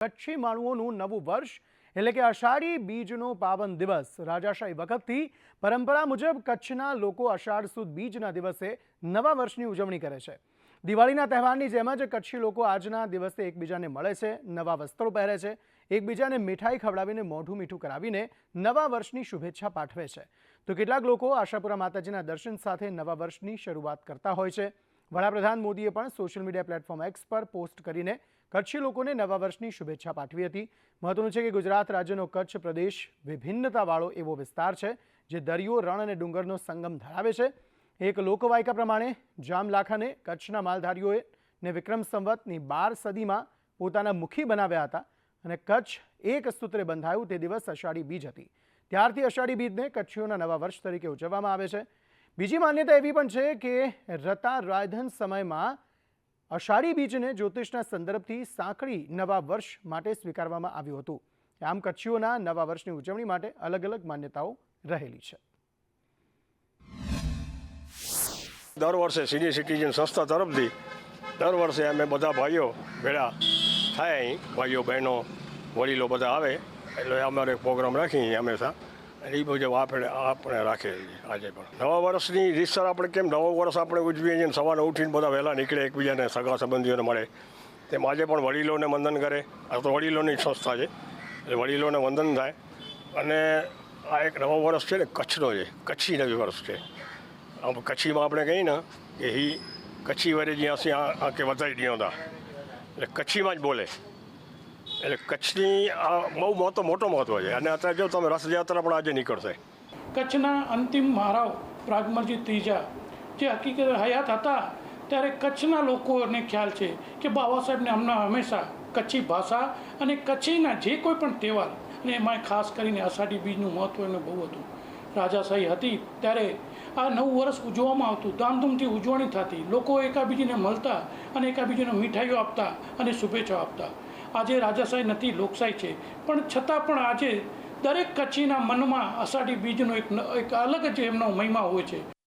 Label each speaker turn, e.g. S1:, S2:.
S1: કચ્છી માણુઓનું નવું વર્ષ એટલે કે અષાઢી બીજનો પાવન દિવસ. રાજાશાહી વખતથી પરંપરા મુજબ કચ્છના લોકો અષાઢ સુદ બીજના દિવસે નવા વર્ષની ઉજવણી કરે છે. દિવાળીના તહેવારની જેમ જ કચ્છી લોકો આજના દિવસે એકબીજાને મળે છે, નવા વસ્ત્રો પહેરે છે, એકબીજાને મીઠાઈ ખવડાવીને મોઢું મીઠું કરાવીને નવા વર્ષની શુભેચ્છા પાઠવે છે. તો કેટલાક લોકો આશાપુરા માતાજીના દર્શન સાથે નવા વર્ષની શરૂઆત કરતા હોય છે. વડાપ્રધાન મોદીએ પણ સોશિયલ મીડિયા પ્લેટફોર્મ એક્સ પર પોસ્ટ કરીને કચ્છી લોકોને નવા વર્ષની શુભેચ્છા પાઠવી હતી. મહત્વનું છે કે ગુજરાત રાજ્યનો કચ્છ પ્રદેશ વિભિન્નતાવાળો એવો વિસ્તાર છે, જે દરિયો, રણ અને ડુંગરનો સંગમ ધરાવે છે. એક લોકવાયકા પ્રમાણે, જામલાખાને કચ્છના માલધારીઓએ ને વિક્રમ સંવતની બાર સદીમાં પોતાના મુખી બનાવ્યા હતા અને કચ્છ એક સૂત્રે બંધાયું તે દિવસ અષાઢી બીજ હતી. ત્યારથી અષાઢી બીજને કચ્છીઓના નવા વર્ષ તરીકે ઉજવવામાં આવે છે. બીજી માન્યતા એવી પણ છે કે રતા રાયધન સમયમાં અષાઢી બીજને જ્યોતિષના સંદર્ભથી સાંકળી નવા વર્ષ માટે સ્વીકારવામાં આવ્યું હતું. આમ કચ્છીઓના નવા વર્ષની ઉજવણી માટે અલગ અલગ માન્યતાઓ રહેલી છે.
S2: દર વર્ષે સિનિયર સિટીઝન સંસ્થા તરફથી દર વર્ષે અમે બધા ભાઈઓ ભેળા થાય અહીં. ભાઈઓ, બહેનો, વડીલો બધા આવે. એટલે અમારે પ્રોગ્રામ અહીં હંમેશા. અને એ મુજબ આપણે આપણે રાખેલી આજે પણ. નવા વર્ષની રીતસર આપણે કેમ નવો વર્ષ આપણે ઉજવીએ છીએ સવારે ઉઠીને બધા વહેલા નીકળે એકબીજાને સગા સંબંધીઓને મળે. તેમ આજે પણ વડીલોને વંદન કરે. આ તો વડીલોની સંસ્થા છે. એટલે વડીલોને વંદન થાય. અને આ એક નવો વર્ષ છે ને કચ્છનો છે. કચ્છી નવી વર્ષ છે. આમ કચ્છીમાં આપણે કહીએ ને કે હી કચ્છી વરે જ્યાં આ કે વધારી હતા એટલે કચ્છીમાં જ બોલે. એટલે કચ્છની આ બહુ મોટો મોટો મહત્વ છે. અને અત્યારે જો તમે રથયાત્રા પણ આજે નીકળશે.
S3: કચ્છના અંતિમ મહારાવ પ્રાગમરજી ત્રીજા જે હકીકત હયાત હતા, ત્યારે કચ્છના લોકોને ખ્યાલ છે કે બાબા સાહેબને હમણાં હંમેશા કચ્છી ભાષા અને કચ્છીના જે કોઈ પણ તહેવાર, અને એમાં ખાસ કરીને અષાઢી બીજનું મહત્ત્વ એને બહુ હતું. રાજાશાહી હતી ત્યારે આ નવું વર્ષ ઉજવવામાં આવતું. ધામધૂમથી ઉજવણી થતી. લોકો એકાબીજીને મળતા અને એકાબીજીને મીઠાઈઓ આપતા અને શુભેચ્છાઓ આપતા. આજે રાજાશાહી નથી, લોકશાહી છે. પણ છતાં પણ આજે દરેક કચ્છીના મનમાં અષાઢી બીજનો એક એક અલગ જ એમનો મહિમા હોય છે.